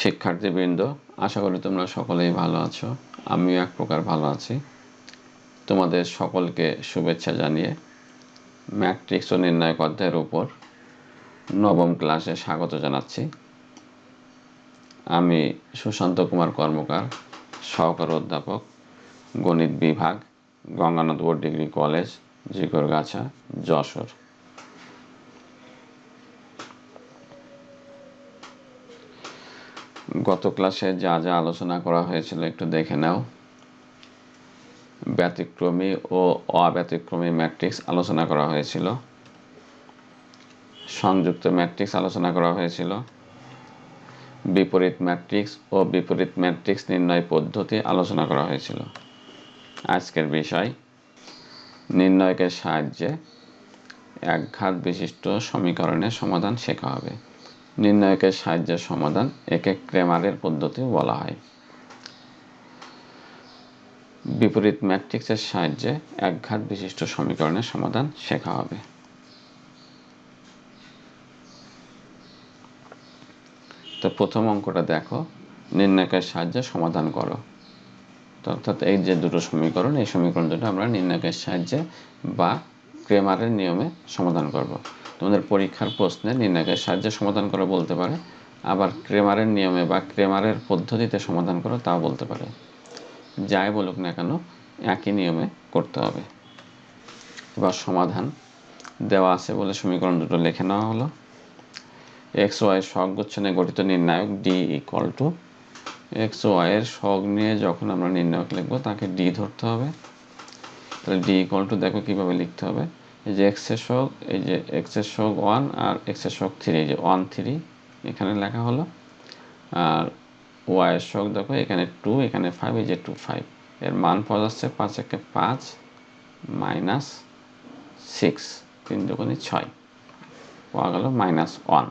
শিক্ষার্থীবৃন্দ, আশা করি তোমরা সকলেই ভালো আছো। আমিও এক প্রকার ভালো আছি। তোমাদের সকলকে শুভেচ্ছা জানিয়ে ম্যাট্রিক্স ও নির্ণায়ক অধ্যায়ের উপর নবম ক্লাসে স্বাগত জানাচ্ছি। আমি সুশান্ত কুমার কর্মকার, সহকারী অধ্যাপক, গণিত বিভাগ গঙ্গানন্দপুর ডিগ্রি কলেজ জিকরগাছা যশোর। গত ক্লাসে যা যা আলোচনা করা হয়েছিল একটু দেখে নাও। ব্যতিক্রমী ও অব্যতিক্রমী ম্যাট্রিক্স আলোচনা করা হয়েছিল। সংযুক্ত ম্যাট্রিক্স আলোচনা করা হয়েছিল। বিপরীত ম্যাট্রিক্স ও বিপরীত ম্যাট্রিক্স নির্ণয় পদ্ধতি আলোচনা করা হয়েছিল। আজকের বিষয়, নির্ণয়কের সাহায্যে একঘাত বিশিষ্ট সমীকরণের সমাধান শেখা হবে। নির্ণয়কের সাহায্যে সমাধান একে ক্রেমারের পদ্ধতি বলা হয়। বিপরীত ম্যাট্রিক্সের সাহায্যে একঘাত বিশিষ্ট সমীকরণের সমাধান শেখা হবে। তো প্রথম অঙ্কটা দেখো, নির্ণয়কের সাহায্যে সমাধান করো। অর্থাৎ এই যে দুটো সমীকরণ, এই সমীকরণ দুটো আমরা নির্ণয়কের সাহায্যে বা ক্রেমারের নিয়মে সমাধান করব। তোমাদের পরীক্ষার প্রশ্নে নির্ণায়কের সাহায্যে সমাধান করো বলতে পারে। আবার ক্রেমারের নিয়মে বা ক্রেমারের পদ্ধতিতে সমাধান করো তাও বলতে পারে। যাই বলুক না কেন, একই নিয়মে করতে হবে। এবার সমাধান দেওয়া আছে বলে সমীকরণ দুটো লিখে নেওয়া হলো। এক্স ওয়াই শক গুচ্ছনে গঠিত নির্ণায়ক ডি ইকুয়াল টু এক্স ওয়াইয়ের শক নিয়ে যখন আমরা নির্ণায়ক লিখব, তাকে ডি ধরতে হবে। তাহলে ডি ইকুয়াল টু দেখো কীভাবে লিখতে হবে। এই যে এক্সের শোক এই যে এক্সের শোক ওয়ান আর এক্সের শোক থ্রি এই যে ওয়ান থ্রি এখানে লেখা হলো। আর ওয়াইয়ের শোক দেখো, এখানে টু এখানে ফাইভ এই যে টু ফাইভ এর মান পাওয়া যাচ্ছে পাঁচ একে পাঁচ মাইনাস সিক্স তিন দুগুণে ছয়। পাওয়া গেল মাইনাস ওয়ান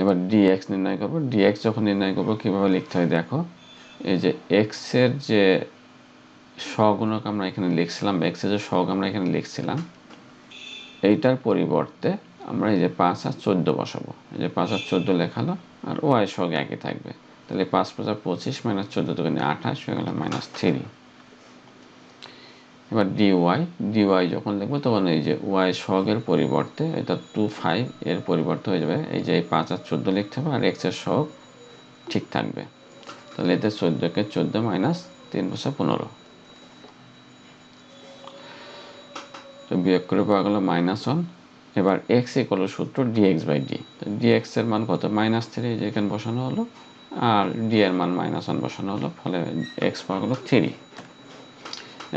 এবার ডিএক্স নির্ণয় করব। ডিএক্স যখন নির্ণয় করব, কীভাবে লিখতে হয় দেখো। এই যে এক্সের যে স্বগুণক আমরা এখানে লিখছিলাম এক্সের যে সহগ আমরা এখানে লিখছিলাম, এইটার পরিবর্তে আমরা এই যে পাঁচ আর চোদ্দ বসাবো। এই যে পাঁচ আর চোদ্দ লেখালো, আর ওয়াই সহগ একই থাকবে। তাহলে পাঁচ পাঁচ পঁচিশ মাইনাস চোদ্দ দোকানে আঠাশ হয়ে গেল মাইনাস থ্রি এবার ডিওয়াই ডিওয়াই যখন লিখব তখন এই যে ওয়াই সহগের পরিবর্তে এটা টু ফাইভ এর পরিবর্তে হয়ে যাবে। এই যে এই পাঁচ আর চোদ্দ লিখতে হবে, আর এক্সের সহগ ঠিক থাকবে। তাহলে এতে চোদ্দোকে চোদ্দ মাইনাস তিন বছর পনেরো। তো বিয়োগ করে পাওয়া গেল মাইনাস ওয়ান এবার এক্স ইকল সূত্র ডিএক্স বাই ডি তো ডিএক্স এর মান কত? মাইনাস থ্রি যেখানে বসানো হলো। আর ডি এর মান মাইনাস ওয়ান বসানো হলো, ফলে এক্স পাওয়া গেলো থ্রি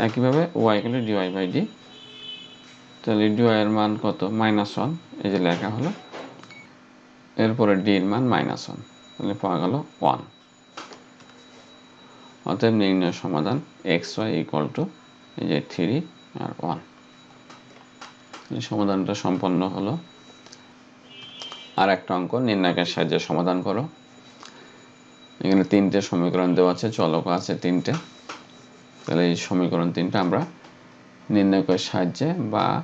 একইভাবে ওয়াই গেলো ডিওয়াই বাই ডি তাহলে ডিওয়াই এর মান কত? মাইনাস ওয়ান এই যে লেখা হলো। এরপরে ডি এর মান মাইনাস ওয়ান তাহলে পাওয়া গেল ওয়ান অতএব নির্ণয় সমাধান এক্স ওয়াই ইকুয়াল টু এই যে থ্রি আর ওয়ান সমাধানটা সম্পন্ন হলো। আর একটা অঙ্ক, নির্ণায়কের সাহায্যে সমাধান করো। এখানে তিনটে সমীকরণ দেওয়া আছে চলক আছে তিনটে। তাহলে এই সমীকরণ তিনটা আমরা নির্ণায়কের সাহায্যে বা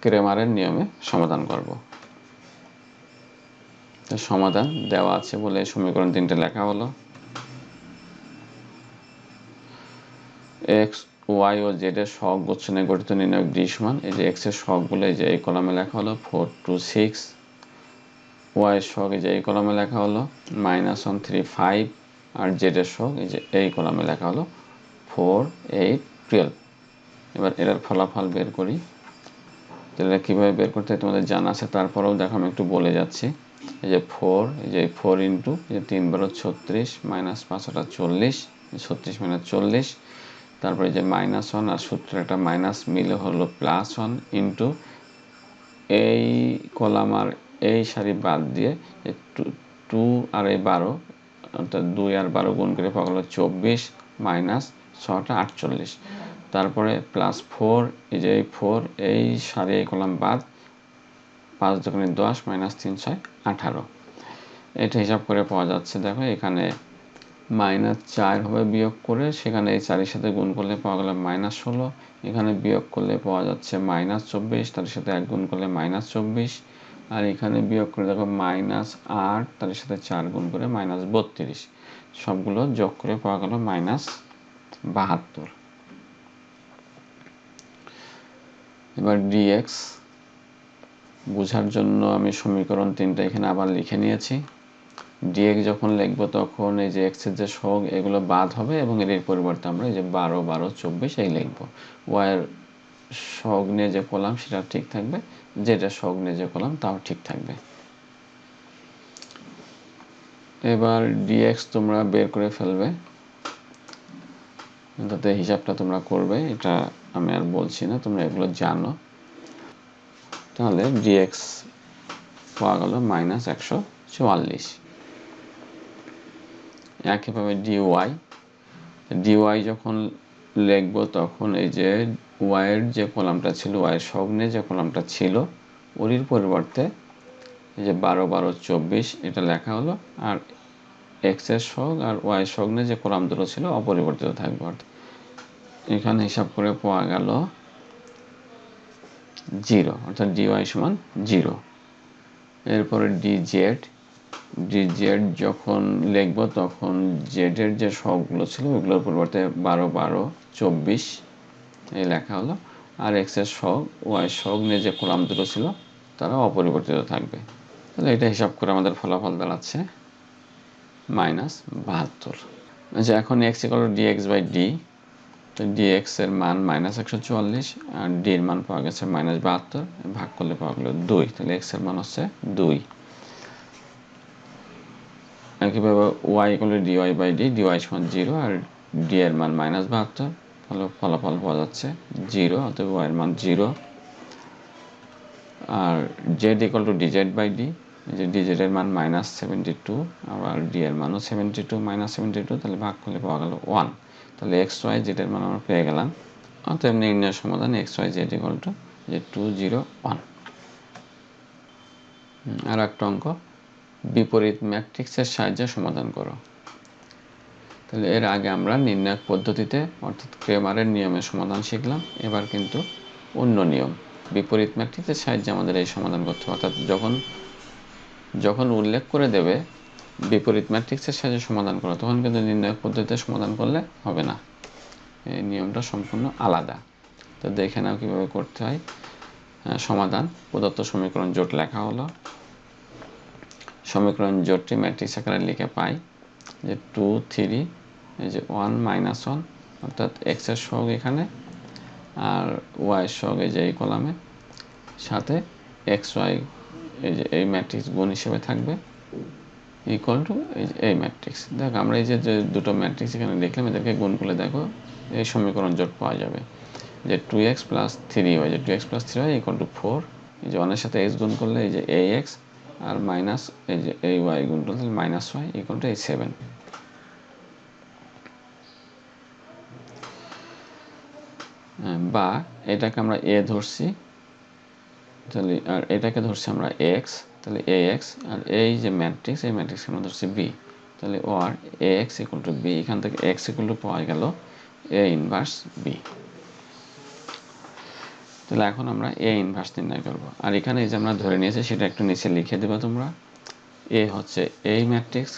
ক্রেমারের নিয়মে সমাধান করব। তো সমাধান দেওয়া আছে বলে সমীকরণ তিনটে লেখা হলো। এক্স ওয়াই ও জেড এর সহগ গুচ্ছনে গঠিত নির্ণয় ডি সমান এই যে এক্সের সহগগুলো, এই যে এই কলামে লেখা হলো ফোর টু সিক্স ওয়াই এর সহগ, এই যে এই কলামে লেখা হলো মাইনাস ওয়ান থ্রি ফাইভ আর জেড এর সহগ, এই যে এই কলামে লেখা হলো ফোর এইট টুয়েলভ এবার এটার ফলাফল বের করি। তাহলে কীভাবে বের করতে হয় তোমাদের জানা আছে, তারপরেও দেখো আমি একটু বলে যাচ্ছি। এই যে ফোর এই যে ফোর ইন্টু এই যে তিন বারো ছত্রিশ মাইনাস পাঁচশোটা চল্লিশ ছত্রিশ মাইনাস চল্লিশ। তারপরে যে মাইনাস ওয়ান আর সূত্রের একটা মাইনাস মিলে হলো প্লাস ওয়ান ইন্টু এই কলাম আর এই সারি বাদ দিয়ে টু আর এই বারো, অর্থাৎ দুই আর বারো গুণ করে পাওয়া গেলো চব্বিশ মাইনাস ছটা আটচল্লিশ। তারপরে প্লাস ফোর এই যে এই ফোর এই সারি, এই কলাম বাদ পাঁচ দোকানে দশ মাইনাস তিন ছয় আঠারো। এটা হিসাব করে পাওয়া যাচ্ছে। দেখো এখানে মাইনাস চার হবে বিয়োগ করে, সেখানে এই চারের সাথে গুণ করলে পাওয়া গেল মাইনাস ষোলো। এখানে বিয়োগ করলে পাওয়া যাচ্ছে মাইনাস চব্বিশ, তার সাথে এক গুণ করলে মাইনাস চব্বিশ। আর এখানে বিয়োগ করে দেখো মাইনাস আট, তার সাথে চার গুণ করে মাইনাস বত্রিশ। সবগুলো যোগ করে পাওয়া গেল মাইনাস বাহাত্তর। এবার ডিএক্স বোঝার জন্য আমি সমীকরণ তিনটা এখানে আবার লিখে নিয়েছি। ডিএক্স যখন লিখব তখন এই যে এক্সের যে শোক এগুলো বাদ হবে এবং এর পরিবর্তে আমরা এই যে বারো বারো, চব্বিশ এই লিখব। ওয়াইয়ের শোক নিয়ে যে কলাম সেটা ঠিক থাকবে যেটা শোক নিয়ে যে কলাম তাও ঠিক থাকবে। এবার ডিএক্স তোমরা বের করে ফেলবে। তাতে হিসাবটা তোমরা করবে, এটা আমি আর বলছি না, তোমরা এগুলো জানো। তাহলে ডিএক্স পাওয়া গেল মাইনাস একশো চুয়াল্লিশ। একইভাবে ডিওয়াই ডিওয়াই যখন লিখব তখন এই যে ওয়াইয়ের যে কলামটা ছিল ওয়াইয়ের সগ্নে যে কলামটা ছিল ওরির পরিবর্তে এই যে বারো বারো, চব্বিশ, এটা লেখা হলো। আর এক্সের সগ আর ওয়াই সগ্নে যে কলাম দুটো ছিল অপরিবর্তিত থাকবে। এখানে হিসাব করে পাওয়া গেল জিরো, অর্থাৎ ডিওয়াই সমান জিরো। এরপরে ডি জেড ডি জেড যখন লিখব, তখন জেডের যে সবগুলো ছিল, ওগুলোর পরিবর্তে বারো বারো, চব্বিশ এই লেখা হলো। আর এক্সের শখ ওয়াই শখ নিয়ে যে কলাম দুটো ছিল, তারা অপরিবর্তিত থাকবে। তাহলে এটা হিসাব করে আমাদের ফলাফল দাঁড়াচ্ছে মাইনাস বাহাত্তর। আচ্ছা এখন X equal D X by D তো ডিএক্স এর মান মাইনাস একশো চুয়াল্লিশ, আর ডির মান পাওয়া গেছে মাইনাস বাহাত্তর, ভাগ করলে পাওয়া গেল দুই। তাহলে এক্সের মান হচ্ছে দুই। একইভাবে Y equal D Y by D D Y সমান জিরো আর ডি এর মান মাইনাস বাহাত্তর, তাহলে ফলাফল পাওয়া যাচ্ছে জিরো অতএব ওয়াই এর মান zero R Z equal to D Z by D যে ডিজেড এর মান মাইনাস সেভেন্টি টু আবার ডি এর মানও seventy two minus seventy two তাহলে ভাগ করলে পাওয়া গেল ওয়ান তাহলে এক্স ওয়াই জেডের মান আমরা পেয়ে গেলাম। অতএব নির্ণয় সমাধান X Y Z equal to যে টু জিরো ওয়ান আর একটা অঙ্ক। বিপরীত ম্যাট্রিক্সের সাহায্যে সমাধান করো। তাহলে এর আগে আমরা নির্ণায়ক পদ্ধতিতে, অর্থাৎ ক্রেমারের নিয়মে সমাধান শিখলাম। এবার কিন্তু অন্য নিয়ম, বিপরীত ম্যাট্রিক্সের সাহায্যে আমাদের এই সমাধান করতে হবে। অর্থাৎ যখন যখন উল্লেখ করে দেবে বিপরীত ম্যাট্রিক্সের সাহায্যে সমাধান করো, তখন কিন্তু নির্ণায়ক পদ্ধতিতে সমাধান করলে হবে না। এই নিয়মটা সম্পূর্ণ আলাদা। তো দেখে নাও কীভাবে করতে হয়। সমাধান, প্রদত্ত সমীকরণ জোট লেখা হলো। সমীকরণ জোটটি ম্যাট্রিক্স আকারে লিখে পাই যে টু থ্রি এই যে ওয়ান মাইনাস ওয়ান অর্থাৎ এক্সের সহগ এখানে আর ওয়াই সহগ এই যে এই কলামে সাথে এক্স ওয়াই এই যে এই ম্যাট্রিক্স গুণ হিসেবে থাকবে ইকুয়াল টু এই যে এই ম্যাট্রিক্স দেখো, আমরা এই যে দুটো ম্যাট্রিক্স এখানে দেখলাম, এদেরকে গুণ করলে দেখো এই সমীকরণ জোট পাওয়া যাবে। যে two X plus three Y যে two X plus three Y equal to four এই যে ওয়ানের সাথে এক্স গুণ করলে এই যে এ এক্স আর মাইনাস এই যে এই ওয়াই গুণ করলে মাইনাস ওয়াই ইকুয়াল টু এই সেভেন বা এটাকে আমরা এ ধরছি, তাহলে আর এটাকে ধরছি আমরা এক্স তাহলে এ এক্স আর এই যে ম্যাট্রিক্স এই ম্যাট্রিক্স আমরা ধরছি বি তাহলে ও আর A X equal to B এখান থেকে এক্স ইকুয়াল টু পাওয়া গেল এ ইনভার্স বি তাহলে এখন আমরা এ ইনভার্স নির্ণয় করব। আর এখানে যে আমরা ধরে নিয়েছি, সেটা একটু নিচে লিখে দেবো তোমরা। এ হচ্ছে এই ম্যাট্রিক্স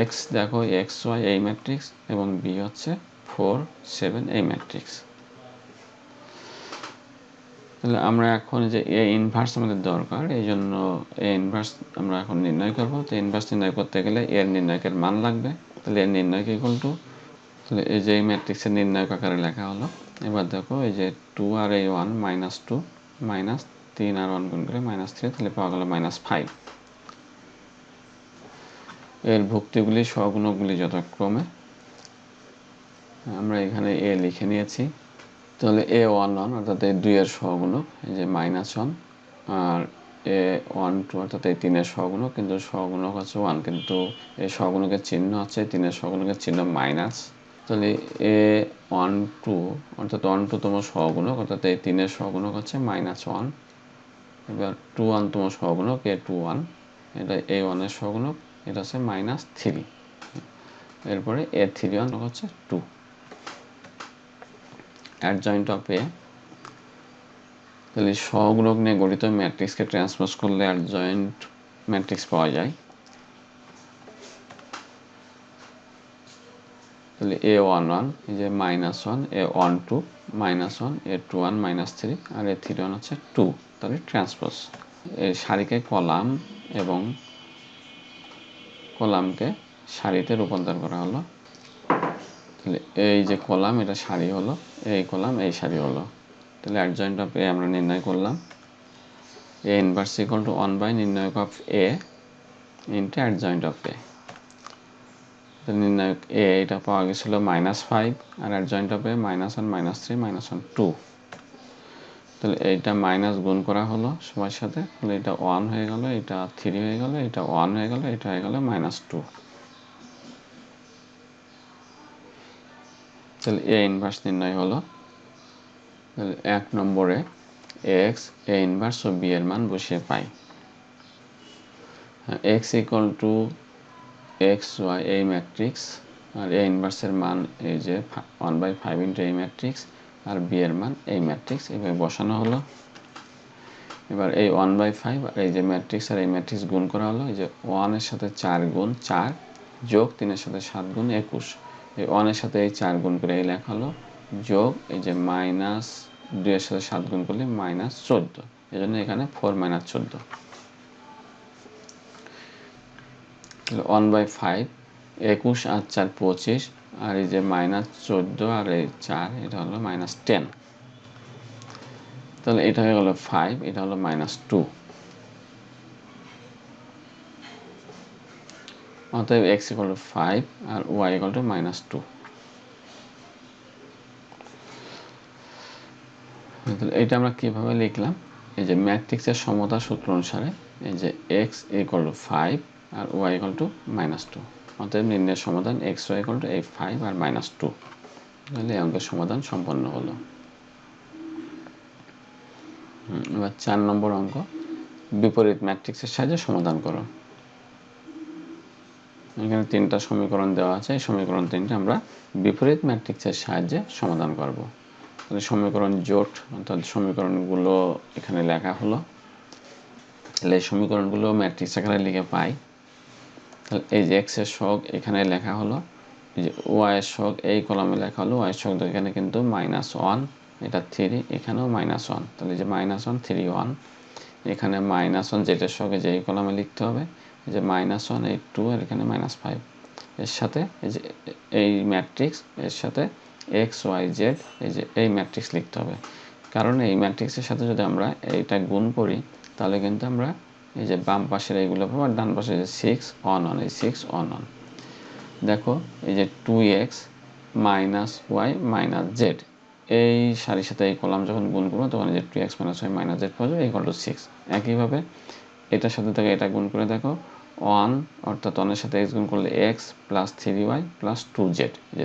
এক্স দেখো এক্স ওয়াই এই ম্যাট্রিক্স এবং বি হচ্ছে ফোর সেভেন এই ম্যাট্রিক্স তাহলে আমরা এখন যে এ ইনভার্স আমাদের দরকার, এই জন্য এ ইনভার্স আমরা এখন নির্ণয় করব। তো ইনভার্স নির্ণয় করতে গেলে এর নির্ণয়কের মান লাগবে। তাহলে এর নির্ণয়ক ইকুয়াল টু তাহলে এই যে এই ম্যাট্রিক্সের নির্ণয়ক আকারে লেখা হলো। এবার দেখো, এই যে টু আর এই ওয়ান মাইনাস টু মাইনাস তিন আর ওয়ান গুণ করে মাইনাস থ্রি তাহলে পাওয়া গেল মাইনাস ফাইভ এর ভুক্তিগুলি সহগুণকগুলি যথাক্রমে। আমরা এখানে এ লিখে নিয়েছি। তাহলে এ ওয়ান ওয়ান অর্থাৎ এই দুইয়ের সহগুণক এই যে মাইনাস ওয়ান আর এ ওয়ান টু অর্থাৎ এই তিনের সহগুণক কিন্তু সহগুণক হচ্ছে ওয়ান কিন্তু এই সহগুণকের চিহ্ন আছে তিনের সহগুণকের চিহ্ন মাইনাস তাহলে এ ওয়ান টু অর্থাৎ ওয়ান টু তম সহগুণক, অর্থাৎ এই তিনের সহগুণক হচ্ছে মাইনাস ওয়ান এবার টু ওয়ান তম সহগুণক, এ টু ওয়ান এটা এ ওয়ানের সহগুণক, এটা হচ্ছে মাইনাস থ্রি এরপরে এ থ্রি ওয়ান হচ্ছে টু adjoint of a, তাহলে সহগুণক নিয়ে গঠিত ম্যাট্রিক্সকে ট্রান্সপোজ করলে আর জয়েন্ট ম্যাট্রিক্স পাওয়া যায়। তাহলে এ ওয়ান ওয়ান এই যে minus one A one two minus one A two one minus three R A three one হচ্ছে টু তাহলে ট্রান্সপোজ এই সারিকে কলাম এবং কলামকে সারিতে রূপান্তর করা হলো। তাহলে এই যে কলাম, এটা সারি হলো, এই কলাম, এই সারি হলো। তাহলে অ্যাডজয়েন্ট অফ এ আমরা নির্ণয় করলাম। A inverse equal to one by নির্ণয়ক of A into adjoint of A নির্ণায়ক এ, এটা পাওয়া গেছিল minus five R adjoint A minus one minus three minus one two তাহলে এইটা মাইনাস গুণ করা হলো সময়ের সাথে, তাহলে এটা ওয়ান হয়ে গেল, এটা থ্রি হয়ে গেল, এটা ওয়ান হয়ে গেল, এটা হয়ে গেল মাইনাস টু তাহলে এ ইনভার্স নির্ণয় হলো। তাহলে এক নম্বরে এক্স এ ইনভার্স ও বি এর মান বসিয়ে পাই। X equal to X, Y এই ম্যাট্রিক্স আর এ ইনভার্সের মান এই যে ওয়ান বাই ফাইভ ইন্টু এই ম্যাট্রিক্স আর বি এর মান এই ম্যাট্রিক্স। এভাবে বসানো হলো। এবার এই ওয়ান বাই ফাইভ আর এই যে ম্যাট্রিক্স আর এই ম্যাট্রিক্স গুণ করা হলো। এই যে ওয়ানের সাথে চার গুণ চার যোগ তিনের সাথে সাত গুণ একুশ। এই ওয়ানের সাথে এই চার গুণ করে এই লেখা হলো যোগ এই যে মাইনাস দুইয়ের সাথে সাত গুণ করলে মাইনাস চোদ্দ। এই জন্য এখানে ফোর মাইনাস চোদ্দ। ওয়ান বাই ফাইভ, একুশ আর চার পঁচিশ, আর এই যে মাইনাস চোদ্দ আর এই চার, এটা হলো মাইনাস টেন। তাহলে এটা হয়ে গেল ফাইভ, এটা হলো মাইনাস টু। অতএব X equal to five R Y equal to minus two. এটা আমরা কীভাবে লিখলাম? এই যে ম্যাট্রিক্সের সমতা সূত্র অনুসারে এই যে X equal to five R Y equal to minus two অতএব নির্ণয়ের সমাধান এক্স ওয়াই ইকাল টু এই ফাইভ আর মাইনাস টু তাহলে এই অঙ্কের সমাধান সম্পন্ন হলো। এবার চার নম্বর অঙ্ক। বিপরীত ম্যাট্রিক্সের সাহায্যে সমাধান করো। এখানে তিনটা সমীকরণ দেওয়া আছে। এই সমীকরণ তিনটা আমরা বিপরীত ম্যাট্রিক্সের সাহায্যে সমাধান করব। তাহলে সমীকরণ জোট, অর্থাৎ সমীকরণগুলো এখানে লেখা হলো। তাহলে এই সমীকরণগুলো ম্যাট্রিক্স আকারে লিখে পাই। তাহলে এই যে এক্সের শখ এখানে লেখা হলো যে ওয়াই শখ এই কলামে লেখা হলো ওয়াই শখ এখানে কিন্তু মাইনাস ওয়ান এটা থ্রি এখানেও মাইনাস ওয়ান তাহলে যে মাইনাস ওয়ান থ্রি ওয়ান এখানে মাইনাস ওয়ান যেটার সঙ্গে যে এই কলামে লিখতে হবে যে মাইনাস ওয়ান এই টু আর এখানে মাইনাস ফাইভ এর সাথে এই যে এই ম্যাট্রিক্স এর সাথে এক্স ওয়াই জেড এই যে এই ম্যাট্রিক্স লিখতে হবে। কারণ এই ম্যাট্রিক্সের সাথে যদি আমরা এইটা গুণ করি, তাহলে কিন্তু আমরা এই যে বাম পাশের এইগুলো পাবো আর ডান পাশে যে সিক্স অন অন এই সিক্স অন অন দেখো, এই যে two X minus Y minus Z এই সারির সাথে এই কলাম যখন গুণ করব, তখন এই যে two X minus Y minus Z পাওয়া যাবে ইকুয়াল টু সিক্স একইভাবে এটার সাথে থেকে এটা গুণ করে দেখো ওয়ান অর্থাৎ ওয়ানের সাথে এক্স গুণ করলে X plus three Y plus two Z যে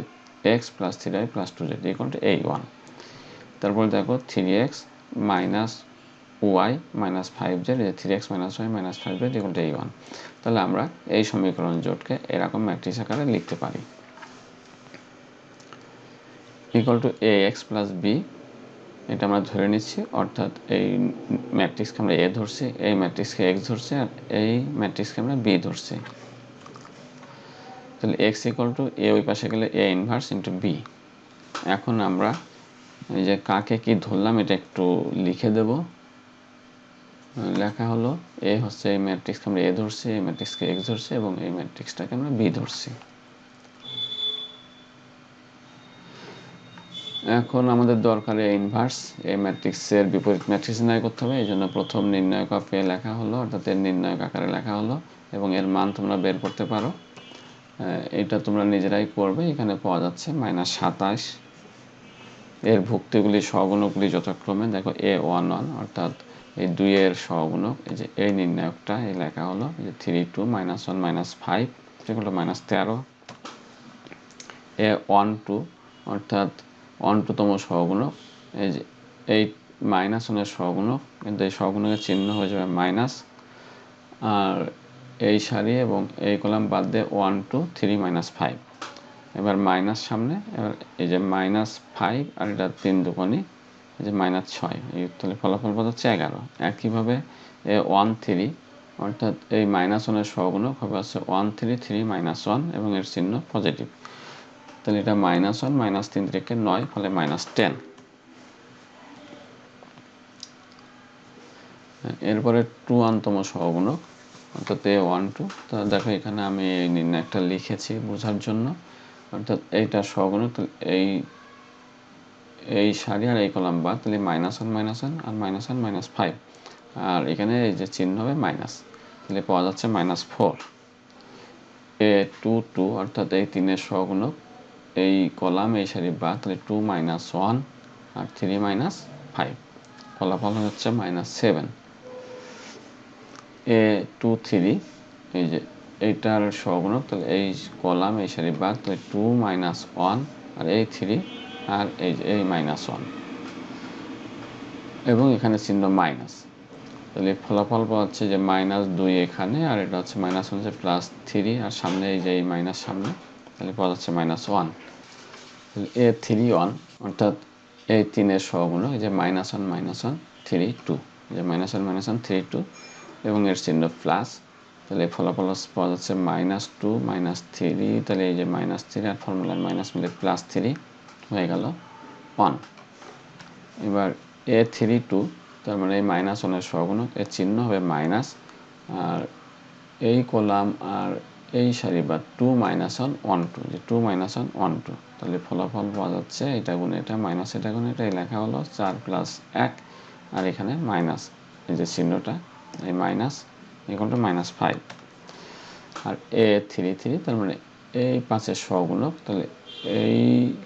X plus three Y plus two Z equal to এই ওয়ান তারপরে দেখো three X minus Y minus five Z three X minus Y minus five Z equal to এই one তাহলে আমরা এই সমীকরণ জোটকে এরকম ম্যাট্রিক্স আকারে লিখতে পারি। Equal to A X plus B এটা আমরা ধরে নিচ্ছি, অর্থাৎ এই ম্যাট্রিক্সকে আমরা এ ধরছি, এই ম্যাট্রিক্সকে এক্স ধরছি, আর এই ম্যাট্রিক্সকে আমরা বি ধরছি। তাহলে এক্স ইকুয়াল টু এ ওই পাশে গেলে এ ইনভার্স ইন্টু বি এখন আমরা এই যে কাকে কি ধরলাম, এটা একটু লিখে দেব। লেখা হলো, এ হচ্ছে এই ম্যাট্রিক্সকে আমরা এ ধরছি, এই ম্যাট্রিক্সকে এক্স ধরছি এবং এই ম্যাট্রিক্সটাকে আমরা বি ধরছি। এখন আমাদের দরকার এই ইনভার্স এই ম্যাট্রিক্সের বিপরীত ম্যাট্রিক্স নির্ণয় করতে হবে এই জন্য প্রথম নির্ণায়ক অফ এ লেখা হলো, অর্থাৎ এর নির্ণায়ক আকারে লেখা হলো এবং এর মান তোমরা বের করতে পারো। এটা তোমরা নিজেরাই করবে, এখানে পাওয়া যাচ্ছে মাইনাস সাতাশ। এর ভুক্তিগুলি সহগুণকগুলি যথাক্রমে, দেখো এ ওয়ান ওয়ান অর্থাৎ এই দুইয়ের সহগুণক, এই যে এই নির্ণায়কটা, এই লেখা হলো যে three two minus one minus five সেগুলো মাইনাস তেরো। এ ওয়ান টু অর্থাৎ অন্টতম সহগুণক, এই যে এই মাইনাস ওয়ানের সহগুণক, কিন্তু এই সহগুণকের চিহ্ন হয়ে যাবে মাইনাস আর এই সারি এবং এই কলাম বাদ দিয়ে one two three minus five এবার মাইনাস সামনে, এবার এই যে মাইনাস ফাইভ আর এটা তিন দুকোনি যে মাইনাস ছয়, এই তাহলে ফলাফল পদ হচ্ছে এগারো। একইভাবে, এ ওয়ান থ্রি অর্থাৎ এই মাইনাস ওয়ানের সহগুণক হবে হচ্ছে one three three minus one এবং এর চিহ্ন পজিটিভ তাহলে এটা মাইনাস ওয়ান মাইনাস তিন থেকে নয়, ফলে মাইনাস টেন এরপরে টু ওয়ানতম সহগুণক, অর্থাৎ এ ওয়ান টু তা দেখো, এখানে আমি এই নির্ণয়টা লিখেছি বোঝার জন্য। অর্থাৎ এইটা সহগুণক এই এই সারি আর এই কলাম বাদ, তাহলে মাইনাস ওয়ান মাইনাস ওয়ান আর মাইনাস ওয়ান মাইনাস ফাইভ আর এখানে এই যে চিহ্ন হবে মাইনাস তাহলে পাওয়া যাচ্ছে minus four A two two অর্থাৎ এই তিনের সহগুণক, এই কলাম, এই সারি বাদ, তাহলে টু মাইনাস ওয়ান আর থ্রি মাইনাস ফাইভ ফলাফল হচ্ছে minus seven A two three এই যে এইটার সহগুণক, তাহলে এই কলাম, এই সারি বাদ, তাহলে টু মাইনাস ওয়ান আর এই থ্রি আর এই যে, এই মাইনাস ওয়ান এবং এখানে চিহ্ন মাইনাস তাহলে ফলাফল হচ্ছে যে মাইনাস দুই এখানে, আর এটা হচ্ছে মাইনাস ওয়ান হচ্ছে প্লাস থ্রি আর সামনে এই যে এই মাইনাস সামনে, তাহলে পাওয়া যাচ্ছে minus one A three one অর্থাৎ এই তিনের এই যে minus one minus one three two যে minus one minus one three two এবং এর চিহ্ন প্লাস তাহলে ফলাফল পাওয়া যাচ্ছে মাইনাস টু মাইনাস থ্রি তাহলে এই যে মাইনাস থ্রি আর ফর্মুলার মাইনাস মিলে প্লাস থ্রি হয়ে গেল ওয়ান এবার এ থ্রি টু তার মানে এই মাইনাস ওয়ানের সহগুণক, এর চিহ্ন হবে মাইনাস আর এই কলাম আর এই সারি বা two minus one one two যে two minus one one two তাহলে ফলাফল পাওয়া যাচ্ছে এটা গুণ এটা মাইনাস এটা গুণ এটা লেখা হলো চার প্লাস এক, আর এখানে মাইনাস এই যে চিহ্নটা, এই minus equal to minus five R A three three তার মানে এই পাঁচের সহগুণক তাহলে এই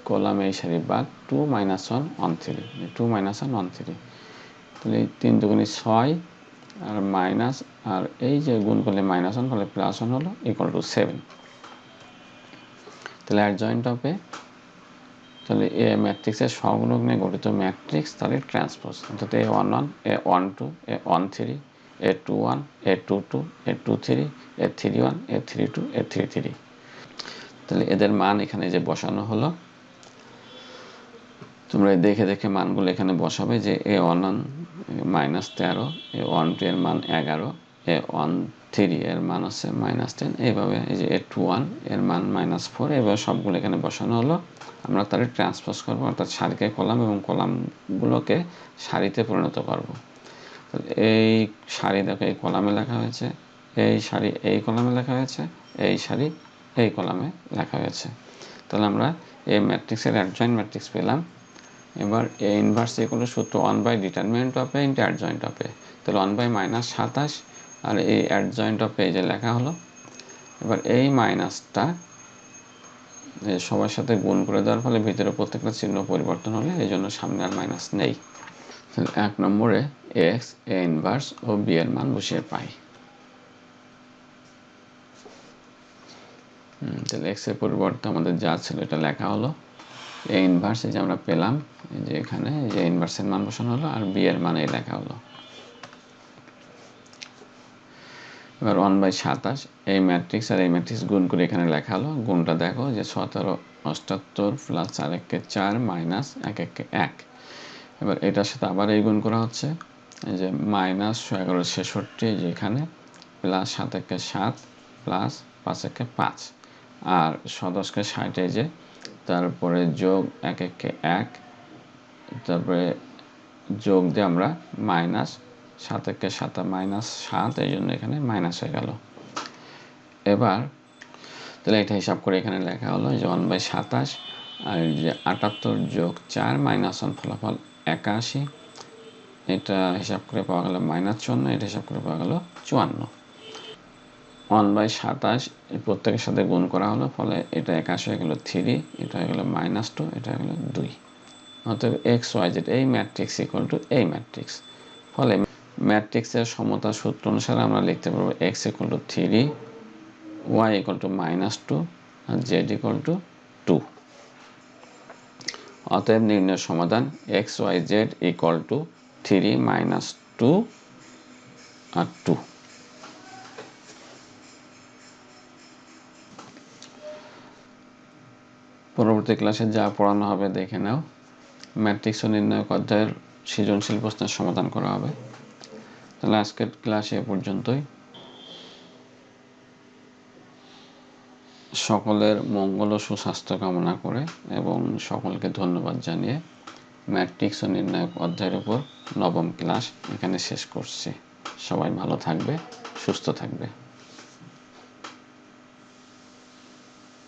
কলাম এই সারি বাদ two minus one one three two minus one one three তাহলে তিন দুগুণি ছয় আর মাইনাস আর এই যে গুণ করলে মাইনাস ওয়ান ফলে প্লাস ওয়ান হলো ইকুয়াল টু সেভেন তাহলে আর জয়েন্ট হবে, তাহলে এ ম্যাট্রিক্সের সহগুণক নিয়ে গঠিত ম্যাট্রিক্স তাহলে ট্রান্সপোজ অর্থাৎ A one one A one two A one three A two one A two two A two three A three one A three two A three three তাহলে এদের মান এখানে যে বসানো হলো, তোমরা দেখে দেখে মানগুলো এখানে বসাবে যে এ ওয়ান ওয়ান মাইনাস তেরো এ ওয়ান টু এর মান এগারো এ ওয়ান থ্রি এর মান হচ্ছে মাইনাস টেন এইভাবে এই যে এ টু ওয়ানের মান মাইনাস ফোর এইভাবে সবগুলো এখানে বসানো হলো। আমরা তাহলে ট্রান্সপোজ করব, অর্থাৎ সারিকে কলাম এবং কলামগুলোকে সারিতে পরিণত করব। এই সারি দেখো, এই কলামে লেখা হয়েছে, এই সারি এই কলামে লেখা হয়েছে, এই সারি এই কলামে লেখা হয়েছে তাহলে আমরা এই ম্যাট্রিক্সের অ্যাডজয়েন্ট ম্যাট্রিক্স পেলাম। এবার এ ইনভার্স এগুলো সূত্র one by determinant of A into adjoint of A তাহলে ওয়ান বাই মাইনাস সাতাশ আর এই অ্যাডজয়েন্ট অফ এ যে লেখা হলো। এবার এই মাইনাসটা সবার সাথে গুণ করে দেওয়ার ফলে ভিতরে প্রত্যেকটা চিহ্ন পরিবর্তন হলে এই জন্য সামনে আর মাইনাস নেই। এক নম্বরে এক্স এ ইনভার্স ও বি এর মান বসিয়ে পাই। তাহলে এক্সের পরিবর্তে আমাদের যা ছিল এটা লেখা হলো এ ইনভার্স এই যে আমরা পেলাম যে এখানে যে ইনভার্সের মান বসানো হলো, আর বি এর মান এই লেখা হলো। এবার ওয়ান বাই সাতাশ, এই ম্যাট্রিক্স আর এই ম্যাট্রিক্স গুণ করে এখানে লেখা হলো। গুণটা দেখো যে সতেরো অষ্টাত্তর প্লাস চার একে চার মাইনাস এক একে। এক এবার এটার সাথে আবার এই গুণ করা হচ্ছে যে মাইনাস এগারো ছেষট্টি যেখানে প্লাস সাত একে সাত প্লাস পাঁচ একে পাঁচ। আর সদস্যকে ষাট যে তারপরে যোগ এক একে এক, তারপরে যোগ দিয়ে আমরা মাইনাস সাত একে সাত মাইনাস সাত, এই জন্য এখানে মাইনাস হয়ে গেল। এবার তাহলে এটা হিসাব করে এখানে লেখা হলো যে ওয়ান বাই সাতাশ আর যে আটাত্তর যোগ চার মাইনাস ওয়ান ফলাফল একাশি, এটা হিসাব করে পাওয়া গেল মাইনাস চুয়ান্ন, এটা হিসাব করে পাওয়া গেল চুয়ান্ন। ওয়ান বাই সাতাশ প্রত্যেকের সাথে গুণ করা হলো, ফলে এটা একাশি হয়ে গেলো থ্রি, এটা হয়ে গেল মাইনাস টু এটা হয়ে গেল দুই। অতএব এক্স ওয়াই জেড এই ম্যাট্রিক্স ইকুয়াল টু এই ম্যাট্রিক্স ফলে ম্যাট্রিক্সের সমতা সূত্র অনুসারে আমরা লিখতে পারব X equal to three Y equal to minus two R Z equal to two অতএব নির্ণয় সমাধান X Y Z equal to three minus two R two পরবর্তী ক্লাসে যা পড়ানো হবে দেখে নাও। ম্যাট্রিক্স ও নির্ণায়ক অধ্যায়ের সৃজনশীল প্রশ্নের সমাধান করা হবে। তাহলে আজকের ক্লাসে এ পর্যন্তই। সকলের মঙ্গল ও সুস্বাস্থ্য কামনা করে এবং সকলকে ধন্যবাদ জানিয়ে ম্যাট্রিক্স ও নির্ণায়ক অধ্যায়ের উপর নবম ক্লাস এখানে শেষ করছি। সবাই ভালো থাকবে, সুস্থ থাকবে।